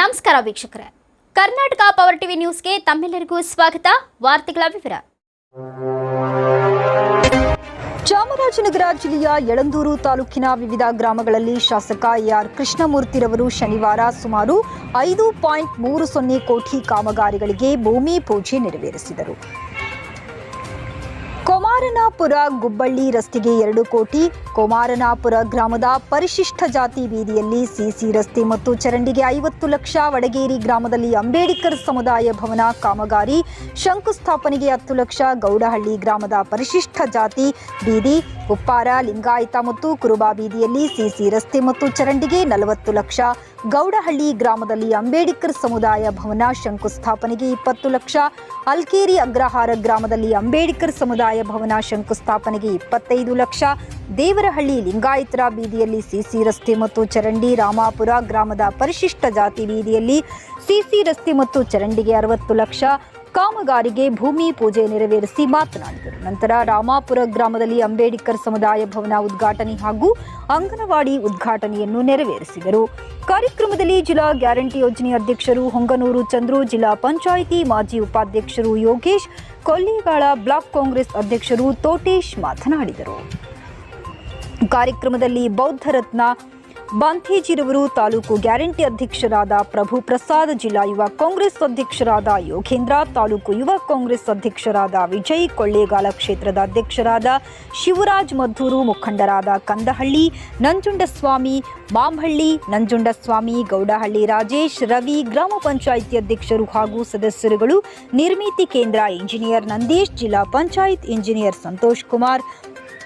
ನಮಸ್ಕಾರ ವೀಕ್ಷಕರೇ. Karnataka power TV ನ್ಯೂಸ್ಗೆ ತಮ್ಮೆಲ್ಲರಿಗೂ ಸ್ವಾಗತ. ವಾರ್ತೆಗಳ ವಿವರ. ಚಾಮರಾಜನಗರ ಜಿಲ್ಲೆಯ ಯಳಂದೂರು ತಾಲೂಕಿನ ವಿವಿಧ ಗ್ರಾಮಗಳಲ್ಲಿ ಶಾಸಕ ಎಆರ್ ಕೃಷ್ಣಮೂರ್ತಿರವರು ಶನಿವಾರ ಸುಮಾರು ಐದು ಪಾಯಿಂಟ್ ಮೂರು ಸೊನ್ನೆ ಕೋಟಿ ಕಾಮಗಾರಿಗಳಿಗೆ ಭೂಮಿ ಪೂಜೆ ನೆರವೇರಿಸಿದರು. ಕೊಮಾರನಾಪುರ ಗುಬ್ಬಳ್ಳಿ ರಸ್ತೆಗೆ ಎರಡು ಕೋಟಿ. ಕುಮಾರನಾಪುರ ಗ್ರಾಮದ ಪರಿಶಿಷ್ಟ ಜಾತಿ ಬೀದಿಯಲ್ಲಿ ಸಿಸಿ ರಸ್ತೆ ಮತ್ತು ಚರಂಡಿಗೆ ಐವತ್ತು ಲಕ್ಷ ವಡಗೇರಿ ಗ್ರಾಮದಲ್ಲಿ ಅಂಬೇಡ್ಕರ್ ಸಮುದಾಯ ಭವನ ಕಾಮಗಾರಿ. ಶಂಕುಸ್ಥಾಪನೆಗೆ ಹತ್ತು ಲಕ್ಷ ಗೌಡಹಳ್ಳಿ ಗ್ರಾಮದ ಪರಿಶಿಷ್ಟ ಜಾತಿ ಬೀದಿ. ಉಪ್ಪಾರ, ಲಿಂಗಾಯತ ಮತ್ತು ಕುರುಬಾ ಬೀದಿಯಲ್ಲಿ ಸಿಸಿ ರಸ್ತೆ ಮತ್ತು ಚರಂಡಿಗೆ ನಲವತ್ತು ಲಕ್ಷ ಗೌಡಹಳ್ಳಿ ಗ್ರಾಮದಲ್ಲಿ ಅಂಬೇಡ್ಕರ್ ಸಮುದಾಯ ಭವನ ಶಂಕುಸ್ಥಾಪನೆಗೆ ಇಪ್ಪತ್ತು ಲಕ್ಷ. ಅಲ್ಕೇರಿ ಅಗ್ರಹಾರ ಗ್ರಾಮದಲ್ಲಿ ಅಂಬೇಡ್ಕರ್ ಸಮುದಾಯ ಭವನ ಶಂಕುಸ್ಥಾಪನೆಗೆ ಇಪ್ಪತ್ತೈದು ಲಕ್ಷ. ದೇವರಹಳ್ಳಿ ಲಿಂಗಾಯತರ ಬೀದಿಯಲ್ಲಿ ಸಿಸಿ ರಸ್ತೆ ಮತ್ತು ಚರಂಡಿ ರಾಮಾಪುರ ಗ್ರಾಮದ ಪರಿಶಿಷ್ಟ ಜಾತಿ ಬೀದಿಯಲ್ಲಿ ಸಿಸಿ ರಸ್ತೆ ಮತ್ತು ಚರಂಡಿಗೆ ಅರವತ್ತು ಲಕ್ಷ. ಕಾಮಗಾರಿಗೆ ಭೂಮಿ ಪೂಜೆ ನೆರವೇರಿಸಿ ಮಾತನಾಡಿದರು. ನಂತರ ರಾಮಾಪುರ ಗ್ರಾಮದಲ್ಲಿ ಅಂಬೇಡ್ಕರ್ ಸಮುದಾಯ ಭವನ ಉದ್ಘಾಟನೆ ಹಾಗೂ ಅಂಗನವಾಡಿ ಉದ್ಘಾಟನೆಯನ್ನು ನೆರವೇರಿಸಿದರು. ಕಾರ್ಯಕ್ರಮದಲ್ಲಿ ಜಿಲ್ಲಾ ಗ್ಯಾರಂಟಿ ಯೋಜನೆ ಅಧ್ಯಕ್ಷರು ಹೊಂಗನೂರು ಚಂದ್ರು, ಜಿಲ್ಲಾ ಪಂಚಾಯಿತಿ ಮಾಜಿ ಉಪಾಧ್ಯಕ್ಷರು ಯೋಗೇಶ್, ಕೊಲ್ಲಿಗಾಳ ಬ್ಲಾಕ್ ಕಾಂಗ್ರೆಸ್ ಅಧ್ಯಕ್ಷರು ತೋಟೇಶ್ ಮಾತನಾಡಿದರು. ಕಾರ್ಯಕ್ರಮದಲ್ಲಿ ಬೌದ್ಧ ರತ್ನ ಬಾಂಥೇಜಿರವರು ತಾಲೂಕು ಗ್ಯಾರಂಟಿ ಅಧ್ಯಕ್ಷರಾದ ಪ್ರಭು ಪ್ರಸಾದ್, ಜಿಲ್ಲಾ ಯುವ ಕಾಂಗ್ರೆಸ್ ಅಧ್ಯಕ್ಷರಾದ ಯೋಗೇಂದ್ರ, ತಾಲೂಕು ಯುವ ಕಾಂಗ್ರೆಸ್ ಅಧ್ಯಕ್ಷರಾದ ವಿಜಯ್, ಕೊಳ್ಳೇಗಾಲ ಕ್ಷೇತ್ರದ ಅಧ್ಯಕ್ಷರಾದ ಶಿವರಾಜ್ ಮದ್ದೂರು, ಮುಖಂಡರಾದ ಕಂದಹಳ್ಳಿ, ನಂಜುಂಡಸ್ವಾಮಿ ಮಾಂಹಳ್ಳಿ ನಂಜುಂಡಸ್ವಾಮಿ, ಗೌಡಹಳ್ಳಿ ರಾಜೇಶ್, ರವಿ, ಗ್ರಾಮ ಪಂಚಾಯಿತಿ ಅಧ್ಯಕ್ಷರು ಹಾಗೂ ಸದಸ್ಯರುಗಳು, ನಿರ್ಮಿತಿ ಕೇಂದ್ರ ಇಂಜಿನಿಯರ್ ನಂದೀಶ್, ಜಿಲ್ಲಾ panchayat engineer Santosh Kumar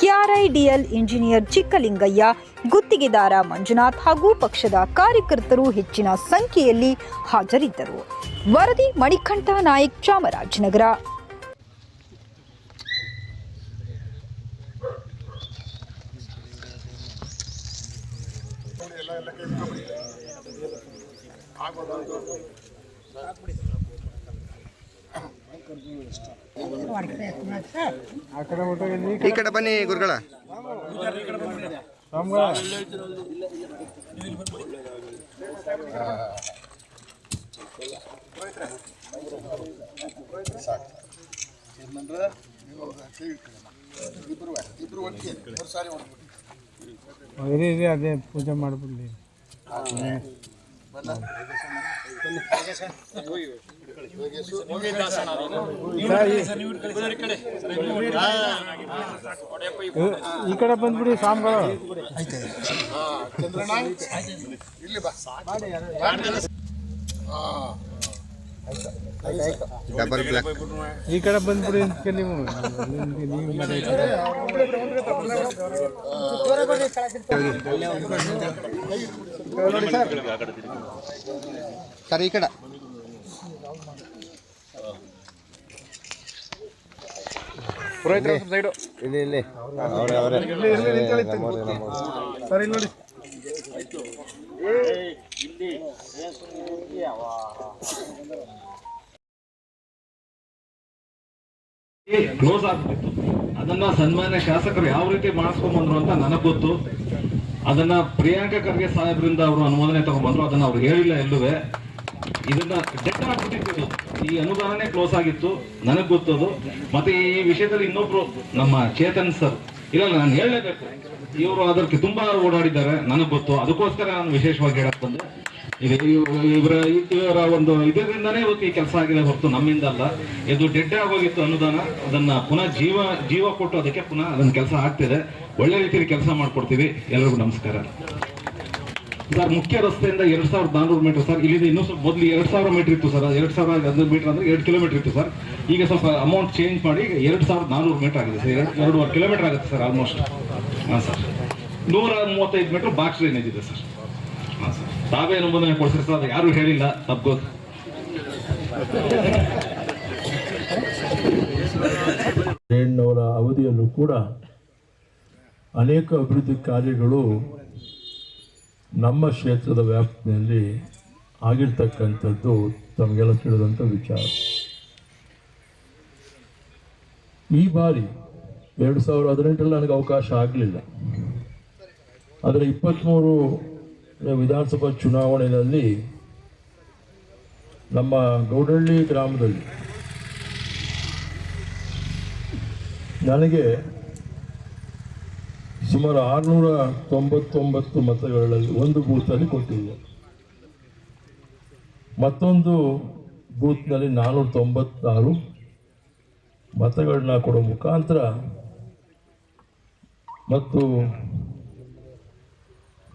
KRIDL engineer Chikkalingaiah ಗುತ್ತಿಗೆದಾರ ಮಂಜುನಾಥ್ ಹಾಗೂ ಪಕ್ಷದ ಕಾರ್ಯಕರ್ತರು ಹೆಚ್ಚಿನ ಸಂಖ್ಯೆಯಲ್ಲಿ ಹಾಜರಿದ್ದರು. ವರದಿ ಮಣಿಕಂಠ ನಾಯಕ್, ಚಾಮರಾಜನಗರ. ಈ ಕಡೆ ಬನ್ನಿ ಗುರುಗಳ. ಇರಿ ಇರಿ ಅದೇ ಪೂಜೆ ಮಾಡ್ಬಿಡ್ಲಿ. ಈ ಕಡೆ ಬಂದ್ಬಿಡಿ ಸಾಮ್ಗಳು ಡಬಲ್ ಬ್ಲಾಕ್ ಈ ಕಡೆ ಬಂದ್ಬಿಡಿ ಅಂತ ನೀವು ಅಲ್ಲಿಂದ ನೀವು ಮನೆ ಸರ್ ಈ ಕಡೆ ಇಲ್ಲಿ ಇಲ್ಲಿ ಅವರೇ ಅವರೇ ಸರಿ ಇಲ್ಲಿ ನೋಡಿ ಕ್ಲೋಸ್ ಆಗ್ಬಿಟ್ಟಿತ್ತು. ಅದನ್ನ ಸನ್ಮಾನ್ಯ ಶಾಸಕರು ಯಾವ ರೀತಿ ಮಾಡಿಸ್ಕೊಂಡ್ಬಂದ್ರು ಅಂತ ನನಗೆ ಗೊತ್ತು. ಅದನ್ನ ಪ್ರಿಯಾಂಕ ಖರ್ಗೆ ಸಾಹೇಬ್ರಿಂದ ಅವರು ಅನುಮೋದನೆ ತಗೊಂಡ್ಬಂದ್ರು. ಅದನ್ನ ಅವ್ರು ಹೇಳಿಲ್ಲ ಎಲ್ಲುವೆ. ಇದನ್ನ ಡೆಟ್ ಆಗ್ಬಿಟ್ಟಿತ್ತು. ಈ ಅನುದಾನನೇ ಕ್ಲೋಸ್ ಆಗಿತ್ತು. ನನಗೆ ಗೊತ್ತದು ಮತ್ತೆ ಈ ವಿಷಯದಲ್ಲಿ ಇನ್ನೊಬ್ರು ನಮ್ಮ ಚೇತನ್ ಸರ್ ಇಲ್ಲ ನಾನು ಹೇಳಲೇಬೇಕು. ಇವರು ಅದಕ್ಕೆ ತುಂಬಾ ಓಡಾಡಿದ್ದಾರೆ, ನನಗೆ ಗೊತ್ತು. ಅದಕ್ಕೋಸ್ಕರ ನಾನು ವಿಶೇಷವಾಗಿ ಹೇಳಕ್ ಬಂದೆ. ಇವರ ಇವರ ಒಂದು ಇದರಿಂದನೇ ಇವತ್ತು ಈ ಕೆಲಸ ಆಗಿದೆ ಹೊರತು ನಮ್ಮಿಂದ ಅಲ್ಲ. ಇದು ಡೆಡ್ ಆಗೋಗಿತ್ತು ಅನುದಾನ. ಅದನ್ನ ಪುನಃ ಜೀವ ಜೀವ ಕೊಟ್ಟು ಅದಕ್ಕೆ ಪುನಃ ಅದನ್ನ ಕೆಲಸ ಆಗ್ತಿದೆ. ಒಳ್ಳೆ ರೀತಿಯಲ್ಲಿ ಕೆಲಸ ಮಾಡ್ಕೊಡ್ತೀವಿ. ಎಲ್ರಿಗೂ ನಮಸ್ಕಾರ. ಸರ್ ಮುಖ್ಯ ರಸ್ತೆಯಿಂದ ಎರಡ್ ಸಾವಿರದ ನಾನೂರು ಮೀಟರ್ ಸರ್ ಇಲ್ಲಿಂದ ಇನ್ನೂ ಸ್ವಲ್ಪ ಮೊದಲು ಎರಡ್ ಸಾವಿರ ಮೀಟರ್ ಇತ್ತು ಸರ್ ಎರಡ್ ಸಾವಿರ ಹದಿನೈದು ಮೀಟರ್ ಅಂದ್ರೆ ಎರಡು ಕಿಲೋಮೀಟರ್ ಇತ್ತು ಸರ್ ಈಗ ಸ್ವಲ್ಪ ಅಮೌಂಟ್ ಚೇಂಜ್ ಮಾಡಿ ಎರಡ್ ಸಾವಿರದ ನಾನೂರು ಮೀಟರ್ ಆಗಿದೆ ಸರ್ ಎರಡು, ಎರಡೂವರೆ ಕಿಲೋಮೀಟರ್ ಆಗುತ್ತೆ ಸರ್ ಆಲ್ಮೋಸ್ಟ್ ಹಾಂ ಸರ್ ನೂರ ಮೂವತ್ತೈದು ಮೀಟರ್ ಬಾಕ್ಸ್ ಡ್ರೈನೇಜ್ ಇದೆ ಸರ್ ಹಾಂ ಸರ್ ತಾವೇ ಅನುಮೋದನೆ ಕೊಡ್ಸಿರಿ ಸರ್ ಅದು ಯಾರು ಹೇಳಿಲ್ಲ ರೇಣ್ಣವರ ಅವಧಿಯಲ್ಲೂ ಕೂಡ ಅನೇಕ ಅಭಿವೃದ್ಧಿ ಕಾರ್ಯಗಳು ನಮ್ಮ ಕ್ಷೇತ್ರದ ವ್ಯಾಪ್ತಿಯಲ್ಲಿ ಆಗಿರ್ತಕ್ಕಂಥದ್ದು ತಮಗೆಲ್ಲ ತಿಳಿದಂಥ ವಿಚಾರ. ಈ ಬಾರಿ ಎರಡು ಸಾವಿರದ ಹದಿನೆಂಟರಲ್ಲಿ ನನಗೆ ಅವಕಾಶ ಆಗಲಿಲ್ಲ. ಆದರೆ ಇಪ್ಪತ್ತ್ಮೂರು ವಿಧಾನಸಭಾ ಚುನಾವಣೆಯಲ್ಲಿ ನಮ್ಮ ಗೌಡಳ್ಳಿ ಗ್ರಾಮದಲ್ಲಿ ನನಗೆ ಸುಮಾರು ಆರುನೂರ ತೊಂಬತ್ತೊಂಬತ್ತು ಮತಗಳಲ್ಲಿ ಒಂದು ಬೂತಲ್ಲಿ ಕೊಟ್ಟಿದೆ ಮತ್ತೊಂದು ಬೂತ್ನಲ್ಲಿ ನಾನ್ನೂರ ತೊಂಬತ್ತಾರು ಮತಗಳನ್ನ ಕೊಡೋ ಮುಖಾಂತರ ಮತ್ತು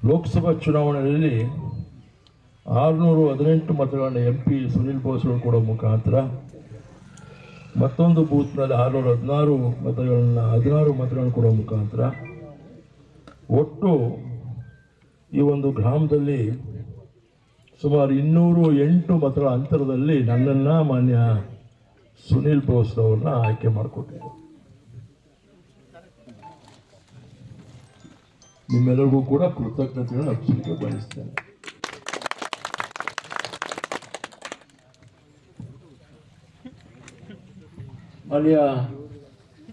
ಲೋಕಸಭಾ ಚುನಾವಣೆಯಲ್ಲಿ ಆರುನೂರು ಹದಿನೆಂಟು ಮತಗಳನ್ನ ಎಂ ಪಿ ಸುನೀಲ್ ಬೋಸ್ಗಳು ಕೊಡೋ ಮುಖಾಂತರ ಮತ್ತೊಂದು ಬೂತ್ನಲ್ಲಿ ಆರುನೂರ ಹದಿನಾರು ಮತಗಳನ್ನ ಹದಿನಾರು ಮತಗಳನ್ನು ಕೊಡೋ ಮುಖಾಂತರ ಒಟ್ಟು ಈ ಒಂದು ಗ್ರಾಮದಲ್ಲಿ ಸುಮಾರು ಇನ್ನೂರು ಎಂಟು ಮತಗಳ ಅಂತರದಲ್ಲಿ ನನ್ನನ್ನು ಮಾನ್ಯ ಸುನಿಲ್ ಬೋಸ್ ಅವ್ರನ್ನ ಆಯ್ಕೆ ಮಾಡಿಕೊಟ್ಟಿದ್ದರು ನಿಮ್ಮೆಲ್ಲರಿಗೂ ಕೂಡ ಕೃತಜ್ಞತೆಗಳನ್ನು ಅರ್ಪಿಸಲಿಕ್ಕೆ ಬಯಸ್ತೇನೆ. ಮಾನ್ಯ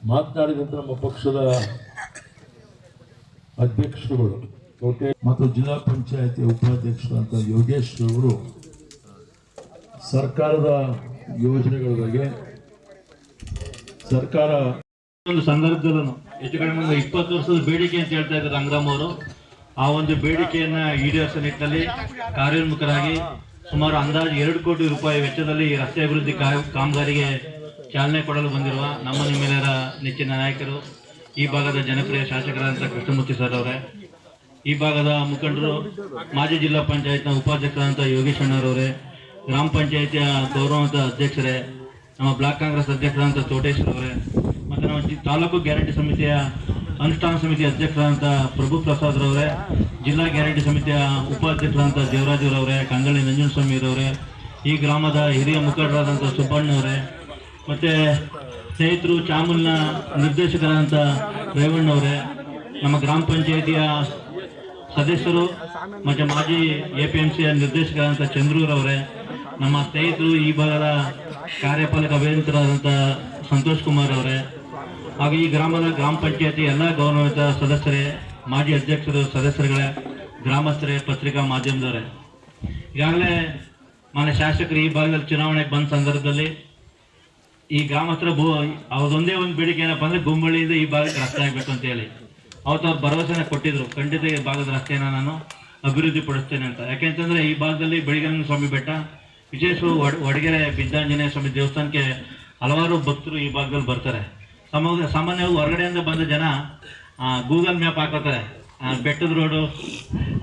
ಮಾತನಾಡಿದಂಥ ನಮ್ಮ ಪಕ್ಷದ ಅಧ್ಯಕ್ಷರುಗಳು ಓಕೆ ಮತ್ತು ಜಿಲ್ಲಾ ಪಂಚಾಯತಿ ಉಪಾಧ್ಯಕ್ಷರಂತ ಯೋಗೇಶ್ ಅವರು ಸರ್ಕಾರದ ಯೋಜನೆಗಳ ಬಗ್ಗೆ ಸರ್ಕಾರ ಒಂದು ಸಂದರ್ಭದಲ್ಲೂ ಹೆಚ್ಚು ಕಡಿಮೆ ಒಂದು ಇಪ್ಪತ್ತು ವರ್ಷದ ಬೇಡಿಕೆ ಅಂತ ಹೇಳ್ತಾ ಇದ್ದಾರೆ ರಂಗರಾಮ್ ಅವರು. ಆ ಒಂದು ಬೇಡಿಕೆಯನ್ನ ಈಡೇರಿಸುವ ನಿಟ್ಟಿನಲ್ಲಿ ಕಾರ್ಯೋನ್ಮುಖರಾಗಿ ಸುಮಾರು ಅಂದಾಜು ಎರಡು ಕೋಟಿ ರೂಪಾಯಿ ವೆಚ್ಚದಲ್ಲಿ ರಸ್ತೆ ಅಭಿವೃದ್ಧಿ ಕಾಮಗಾರಿಗೆ ಚಾಲನೆ ಕೊಡಲು ಬಂದಿರುವ ನಮ್ಮ ನಿಮ್ಮೆಲ್ಲರ ನೆಚ್ಚಿನ ನಾಯಕರು. ಈ ಭಾಗದ ಜನಪ್ರಿಯ ಶಾಸಕರಾದಂಥ ಕೃಷ್ಣಮೂರ್ತಿ ಸರ್ ಅವರೇ, ಈ ಭಾಗದ ಮುಖಂಡರು, ಮಾಜಿ ಜಿಲ್ಲಾ ಪಂಚಾಯತ್ನ ಉಪಾಧ್ಯಕ್ಷರಾದಂಥ ಯೋಗೇಶ್ ಅಣ್ಣರವರೇ, ಗ್ರಾಮ ಪಂಚಾಯತಿಯ ಗೌರವಂತ ಅಧ್ಯಕ್ಷರೇ, ನಮ್ಮ ಬ್ಲಾಕ್ ಕಾಂಗ್ರೆಸ್ ಅಧ್ಯಕ್ಷರಾದಂಥ ಚೋಟೇಶ್ವರ ಅವರೇ, ಮತ್ತು ನಮ್ಮ ತಾಲೂಕು ಗ್ಯಾರಂಟಿ ಸಮಿತಿಯ ಅನುಷ್ಠಾನ ಸಮಿತಿ ಅಧ್ಯಕ್ಷರಾದಂಥ ಪ್ರಭು ಪ್ರಸಾದ್ರವರೇ ಜಿಲ್ಲಾ ಗ್ಯಾರಂಟಿ ಸಮಿತಿಯ ಉಪಾಧ್ಯಕ್ಷರಾದಂಥ ದೇವರಾಜರವರೇ ಸ್ವಾಮಿ ನಂಜನಸ್ವಾಮಿರವರೇ ಈ ಗ್ರಾಮದ ಹಿರಿಯ ಮುಖಂಡರಾದಂಥ ಸುಬ್ಬಣ್ಣವರೇ ಮತ್ತು ಸ್ನೇಹಿತರು ಚಾಮುಲ್ನ ನಿರ್ದೇಶಕರಾದಂಥ ರೇವಣ್ಣವರೇ, ನಮ್ಮ ಗ್ರಾಮ ಪಂಚಾಯಿತಿಯ ಸದಸ್ಯರು, ಮತ್ತು ಮಾಜಿ ಎ ಪಿ ಎಂ ಸಿಯ ನಿರ್ದೇಶಕರಾದಂಥ ಚಂದ್ರೂರವರೇ, ನಮ್ಮ ಸ್ನೇಹಿತರು ಈ ಭಾಗದ ಕಾರ್ಯಪಾಲಕ ಅಭಿಯಂತರಾದಂಥ ಸಂತೋಷ್ ಕುಮಾರ್ ಅವರೇ, ಹಾಗೂ ಈ ಗ್ರಾಮದ ಗ್ರಾಮ ಪಂಚಾಯತಿ ಎಲ್ಲ ಗೌರವಿತ ಸದಸ್ಯರೇ, ಮಾಜಿ ಅಧ್ಯಕ್ಷರು ಸದಸ್ಯರುಗಳೇ, ಗ್ರಾಮಸ್ಥರೇ, ಪತ್ರಿಕಾ ಮಾಧ್ಯಮದವರೇ. ಈಗಾಗಲೇ ಮಾನ್ಯ ಶಾಸಕರು ಈ ಭಾಗದಲ್ಲಿ ಚುನಾವಣೆಗೆ ಬಂದ ಸಂದರ್ಭದಲ್ಲಿ ಈ ಗ್ರಾಮಸ್ಥರ ಭೂ ಅವ್ರದೊಂದೇ ಒಂದು ಬೇಡಿಕೆ ಏನಪ್ಪ ಅಂದ್ರೆ ಗುಂಬಳ್ಳಿಯಿಂದ ಈ ಭಾಗಕ್ಕೆ ರಸ್ತೆ ಆಗ್ಬೇಕು ಅಂತ ಹೇಳಿ. ಅವತ್ತು ಅವ್ರು ಭರವಸೆನ ಕೊಟ್ಟಿದ್ರು. ಖಂಡಿತ ಈ ಭಾಗದ ರಸ್ತೆನ ನಾನು ಅಭಿವೃದ್ಧಿ ಪಡಿಸ್ತೇನೆ ಅಂತ. ಯಾಕೆಂತಂದ್ರೆ ಈ ಭಾಗದಲ್ಲಿ ಬೆಳಿಗ್ಗೆ ಸ್ವಾಮಿ ಬೆಟ್ಟ ವಿಶೇಷ ವಡಗೆರೆ ಬಿದ್ದಾಂಜನೇಯ ಸ್ವಾಮಿ ದೇವಸ್ಥಾನಕ್ಕೆ ಹಲವಾರು ಭಕ್ತರು ಈ ಭಾಗದಲ್ಲಿ ಬರ್ತಾರೆ. ಸಮ ಸಾಮಾನ್ಯವಾಗಿ ಹೊರಗಡೆಯಿಂದ ಬಂದ ಜನ ಗೂಗಲ್ ಮ್ಯಾಪ್ ಹಾಕೋತಾರೆ ಬೆಟ್ಟದ ರೋಡು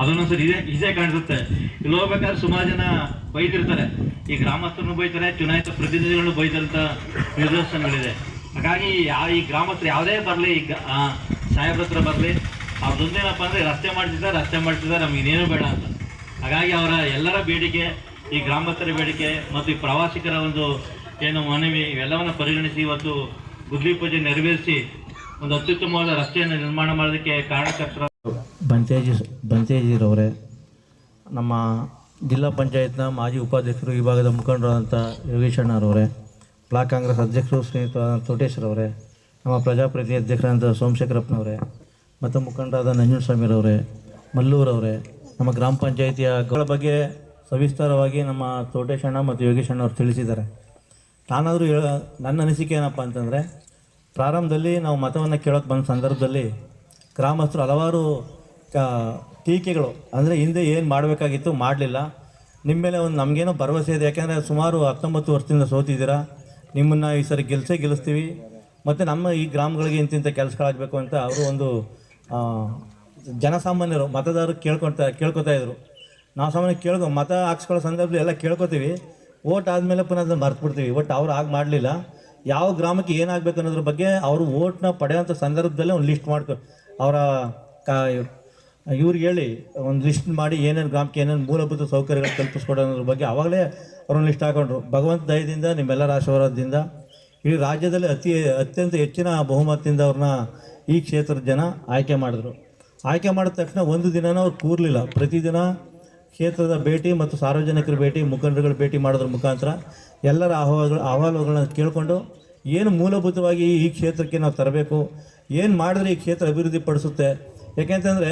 ಅದನ್ನೊಂದ್ಸರಿ ಇದೇ ಇದೇ ಕಾಣಿಸುತ್ತೆ. ಇಲ್ಲಿ ಹೋಗ್ಬೇಕಾದ್ರೆ ಸುಮಾರು ಜನ ಬೈತಿರ್ತಾರೆ. ಈ ಗ್ರಾಮಸ್ಥರನ್ನು ಬೈತಾರೆ, ಚುನಾಯಿತ ಪ್ರತಿನಿಧಿಗಳನ್ನು ಬೈದಂತ ನಿದರ್ಶನಗಳಿದೆ ಹಾಗಾಗಿ ಯಾವ ಈ ಗ್ರಾಮಸ್ಥರು ಯಾವುದೇ ಬರಲಿ, ಈ ಸಾಹೇಬ್ರ ಹತ್ರ ಬರಲಿ, ಅವ್ರದ್ದೊಂದೇನಪ್ಪ ಅಂದರೆ ರಸ್ತೆ ಮಾಡ್ತಿದ್ದಾರೆ ರಸ್ತೆ ಮಾಡ್ತಿದ್ದಾರೆ, ನಮ್ಗೆ ಇನ್ನೇನು ಬೇಡ ಅಂತ. ಹಾಗಾಗಿ ಅವರ ಎಲ್ಲರ ಬೇಡಿಕೆ, ಈ ಗ್ರಾಮಸ್ಥರ ಬೇಡಿಕೆ ಮತ್ತು ಈ ಪ್ರವಾಸಿಗರ ಒಂದು ಏನು ಮನವಿ, ಇವೆಲ್ಲವನ್ನು ಪರಿಗಣಿಸಿ ಇವತ್ತು ಗುದ್ಲಿ ಪೂಜೆ ನೆರವೇರಿಸಿ ಒಂದು ಅತ್ಯುತ್ತಮವಾದ ರಸ್ತೆಯನ್ನು ನಿರ್ಮಾಣ ಮಾಡೋದಕ್ಕೆ ಕಾರಣಕರ್ತರ ಬಂತೇಜಿ ಬಂತೇಜಿರವರೇ, ನಮ್ಮ ಜಿಲ್ಲಾ ಪಂಚಾಯತ್ನ ಮಾಜಿ ಉಪಾಧ್ಯಕ್ಷರು ಈ ಭಾಗದ ಮುಖಂಡರಾದಂಥ ಯೋಗೇಶ್ ಅಣ್ಣರವರೇ ಬ್ಲಾಕ್ ಕಾಂಗ್ರೆಸ್ ಅಧ್ಯಕ್ಷರು ಶ್ರೀಯುತ ತೋಟೇಶ್ವರವರೇ, ನಮ್ಮ ಪ್ರಜಾಪ್ರತಿ ಅಧ್ಯಕ್ಷರಾದಂಥ ಸೋಮಶೇಖರಪ್ಪನವರೇ, ಮತ್ತು ಮುಖಂಡರಾದ ನಂಜನಸ್ವಾಮಿರವರೇ ಮಲ್ಲೂರವರೇ, ನಮ್ಮ ಗ್ರಾಮ ಪಂಚಾಯಿತಿಯ ಬಗ್ಗೆ ಸವಿಸ್ತಾರವಾಗಿ ನಮ್ಮ ತೋಟೇಶಣ್ಣ ಮತ್ತು ಯೋಗೇಶ್ ಅಣ್ಣವ್ರು ತಿಳಿಸಿದ್ದಾರೆ. ನಾನಾದರೂ ಹೇಳ, ನನ್ನ ಅನಿಸಿಕೆ ಏನಪ್ಪ ಅಂತಂದರೆ, ಪ್ರಾರಂಭದಲ್ಲಿ ನಾವು ಮತವನ್ನು ಕೇಳೋಕ್ಕೆ ಬಂದ ಸಂದರ್ಭದಲ್ಲಿ ಗ್ರಾಮಸ್ಥರು ಹಲವಾರು ಟೀಕೆಗಳು. ಅಂದರೆ ಹಿಂದೆ ಏನು ಮಾಡಬೇಕಾಗಿತ್ತು ಮಾಡಲಿಲ್ಲ. ನಿಮ್ಮ ಮೇಲೆ ಒಂದು ನಮಗೇನೋ ಭರವಸೆ ಇದೆ. ಯಾಕೆಂದರೆ ಸುಮಾರು ಹತ್ತೊಂಬತ್ತು ವರ್ಷದಿಂದ ಸೋತಿದ್ದೀರಾ. ನಿಮ್ಮನ್ನು ಈ ಸರಿ ಗೆಲ್ಸೇ ಗೆಲ್ಲಿಸ್ತೀವಿ. ಮತ್ತು ನಮ್ಮ ಈ ಗ್ರಾಮಗಳಿಗೆ ಇಂತಿಂಥ ಕೆಲಸಗಳಾಗಬೇಕು ಅಂತ ಅವರು ಒಂದು ಜನಸಾಮಾನ್ಯರು, ಮತದಾರರು ಕೇಳ್ಕೊಳ್ತಾ ಕೇಳ್ಕೊತಾ ಇದ್ರು. ನಾವು ಸಾಮಾನ್ಯ ಕೇಳ್ಕೊ, ಮತ ಹಾಕ್ಸ್ಕೊಳ್ಳೋ ಸಂದರ್ಭದಲ್ಲಿ ಎಲ್ಲ ಕೇಳ್ಕೊತೀವಿ. ಓಟ್ ಆದಮೇಲೆ ಪುನಃ ಅದನ್ನು ಮರ್ತ್ಬಿಡ್ತೀವಿ ಬಟ್ ಅವ್ರು ಆಗ ಮಾಡಲಿಲ್ಲ. ಯಾವ ಗ್ರಾಮಕ್ಕೆ ಏನಾಗಬೇಕು ಅನ್ನೋದ್ರ ಬಗ್ಗೆ ಅವರು ಓಟ್ನ ಪಡೆಯೋಂಥ ಸಂದರ್ಭದಲ್ಲೇ ಒಂದು ಲಿಸ್ಟ್ ಮಾಡ್ಕೊ ಅವರ ಇವ್ರಿಗೆ ಹೇಳಿ, ಒಂದು ಲಿಸ್ಟ್ ಮಾಡಿ ಏನೇನು ಗ್ರಾಮಕ್ಕೆ ಏನೇನು ಮೂಲಭೂತ ಸೌಕರ್ಯಗಳು ಕಲ್ಪಿಸ್ಕೊಡೋ ಅನ್ನೋದ್ರ ಬಗ್ಗೆ ಆವಾಗಲೇ ಅವ್ರನ್ನ ಲಿಸ್ಟ್ ಹಾಕೊಂಡ್ರು. ಭಗವಂತ ದಯದಿಂದ, ನಿಮ್ಮೆಲ್ಲರ ಆಶೀರ್ವಾದದಿಂದ, ಇಡೀ ರಾಜ್ಯದಲ್ಲಿ ಅತಿ, ಅತ್ಯಂತ ಹೆಚ್ಚಿನ ಬಹುಮತದಿಂದ ಅವ್ರನ್ನ ಈ ಕ್ಷೇತ್ರದ ಜನ ಆಯ್ಕೆ ಮಾಡಿದ್ರು. ಆಯ್ಕೆ ಮಾಡಿದ ತಕ್ಷಣ ಒಂದು ದಿನನೂ ಅವ್ರು ಕೂರಲಿಲ್ಲ. ಪ್ರತಿದಿನ ಕ್ಷೇತ್ರದ ಭೇಟಿ ಮತ್ತು ಸಾರ್ವಜನಿಕರ ಭೇಟಿ, ಮುಖಂಡರುಗಳ ಭೇಟಿ ಮಾಡೋದ್ರ ಮುಖಾಂತರ ಎಲ್ಲರ ಅಹವಾಲು ಅಹವಾಲುಗಳನ್ನ ಕೇಳಿಕೊಂಡು ಏನು ಮೂಲಭೂತವಾಗಿ ಈ ಕ್ಷೇತ್ರಕ್ಕೆ ನಾವು ತರಬೇಕು, ಏನು ಮಾಡಿದ್ರೆ ಈ ಕ್ಷೇತ್ರ ಅಭಿವೃದ್ಧಿ ಪಡಿಸುತ್ತೆ, ಯಾಕೆಂತಂದರೆ